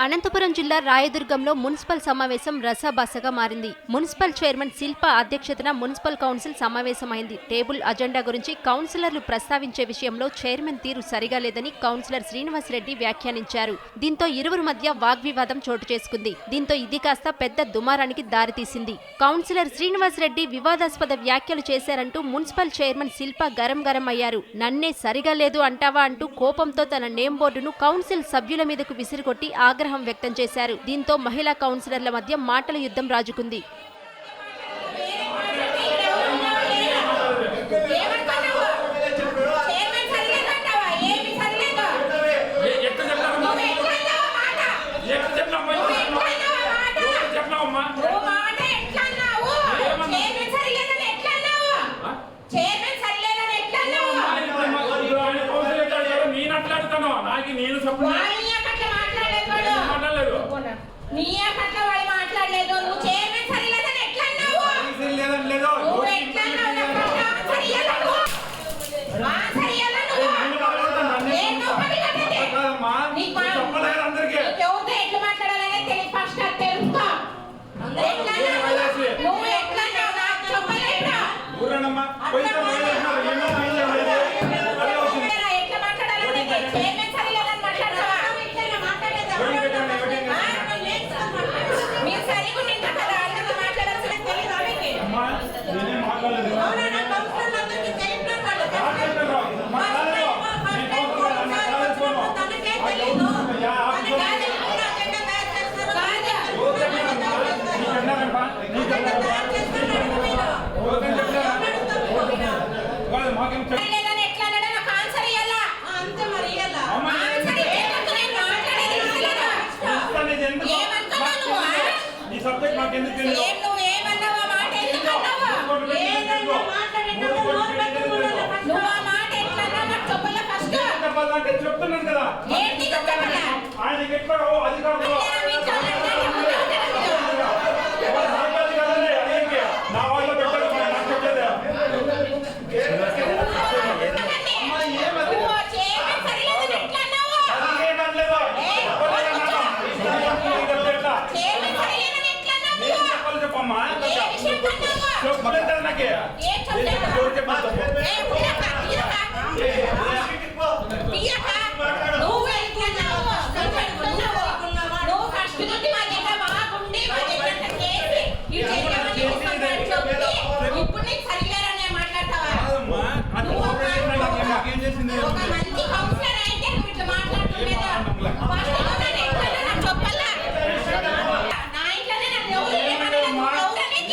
అనంతపురం జిల్లా రాయదుర్గంలో మున్సిపల్ సమావేశం రసాభాసగా మారింది. మున్సిపల్ చైర్మన్ శిల్ప అధ్యక్షతన మున్సిపల్ కౌన్సిల్ సమావేశమైంది. టేబుల్ అజెండా గురించి కౌన్సిలర్లు ప్రస్తావించే విషయంలో చైర్మన్ తీరు సరిగా లేదని కౌన్సిలర్ శ్రీనివాసరెడ్డి వ్యాఖ్యానించారు. దీంతో ఇరువురు మధ్య వాగ్వివాదం చోటు చేసుకుంది. దీంతో ఇది కాస్త పెద్ద దుమారానికి దారితీసింది. కౌన్సిలర్ శ్రీనివాసరెడ్డి వివాదాస్పద వ్యాఖ్యలు చేశారంటూ మున్సిపల్ చైర్మన్ శిల్ప గరం గరం అయ్యారు. నన్నే సరిగా లేదు అంటావా అంటూ కోపంతో తన నేమ్ బోర్డును కౌన్సిల్ సభ్యుల మీదకు విసిరికొట్టి ఆగ్రహం వ్యక్తం చేశారు. దీంతో మహిళా కౌన్సిలర్ల మధ్య మాటల యుద్ధం రాజుకుంది ఏమనుకున్నావు? చైర్మన్ సరిలేదంటావా? ఏమి సరిలేదు? ఎక్కడ చెప్పినావు నువ్వు ఎట్లా అన్నావు మాట? ఎక్కడ చెప్పినావు నువ్వు ఎట్లా అన్నావు మాట? ఎక్కడ చెప్పినావమ్మా నువ్వు మాట ఎట్లా అన్నావు? ఏమన్నా? చైర్మన్ సరిలేదని ఎట్లా అన్నావు? చైర్మన్ సరిలేదని ఎట్లా అన్నావు? నేను అట్లాడుతాను నాకు నేను సపోర్ట్ వాడు నీ అక్కట్ల మాట్లాడలేదు వాడు. మాట్లాడలేదు నీ అక్కట్ల వాడు మాట్లాడలేదు. నువ్వు చైర్మన్ సరిలేదని ఎట్లా అన్నావు? నువ్వు ఎట్లా అన్నావు? నాకు సరియ్యాలా నువ్వు? ఆ, సరియ్యాలా నువ్వు? ఏం నువ్వు పగిలినది? కాదమ్మా నీకు మా- చెప్పలేదు అందరికీ నీకెవరితో ఎట్లా మాట్లాడాలనే తెలియదు ఫస్ట్ అది తెలుసుకో. ఎట్లా అన్నావు? నువ్వు ఎట్లా అన్నావు? నాకు చెప్పలేదా? ఊరేనమ్మా ఏం నువ్వు? చెప్పాలి చెప్పమ్మా ఏ విషయం అన్నావు? చెప్పలేదు నాకే చెప్పలేదు? ఎవరు చెప్పాలి చెప్పు. ఏ తీయక, తీయక. తీయక. నువ్వు ఎట్లా అన్నావు? నువ్వు ఎట్లా అన్నావు? నువ్వు ఫస్ట్ నుండి మా దగ్గర బాగుండి మా దగ్గర అంతా చేసి ఇటు చేయమని ఇస్తామని చెప్పి ఇప్పుడు నీకు సరిలేరనే మాట్లాడతావా కాదమ్మా, అట్లా కోఆపరేట్ చేసినా నాకు నాకేం చేసింది? ఒక మంచి కౌన్సిలర్ అయితే నువ్వు ఇట్లా మాట్లాడుతుండేదా ఫస్ట్లో నేను ఎట్లా నాకు చెప్పాలా నా ఇంట్లోనే నాకు ఎవరు ఏమనలేదు అమ్మా, ఎవరు నీకు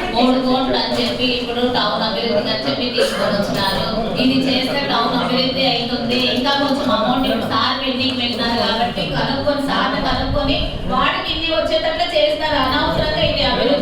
మూడు కోట్లు అని చెప్పి ఇప్పుడు టౌన్ అభివృద్ధి అని చెప్పి తీసుకొని వచ్చినారు ఇది చేస్తే టౌన్ అభివృద్ధి అవుతుంది. ఇంకా కొంచెం అమౌంట్ సార్ పెండింగ్ పెట్టినారు కాబట్టి కనుక్కొని సార్ని కనుక్కొని వాడికి ఇన్ని వచ్చేటట్లు చేస్తారు. అనవసరంగా ఇది అభివృద్ధి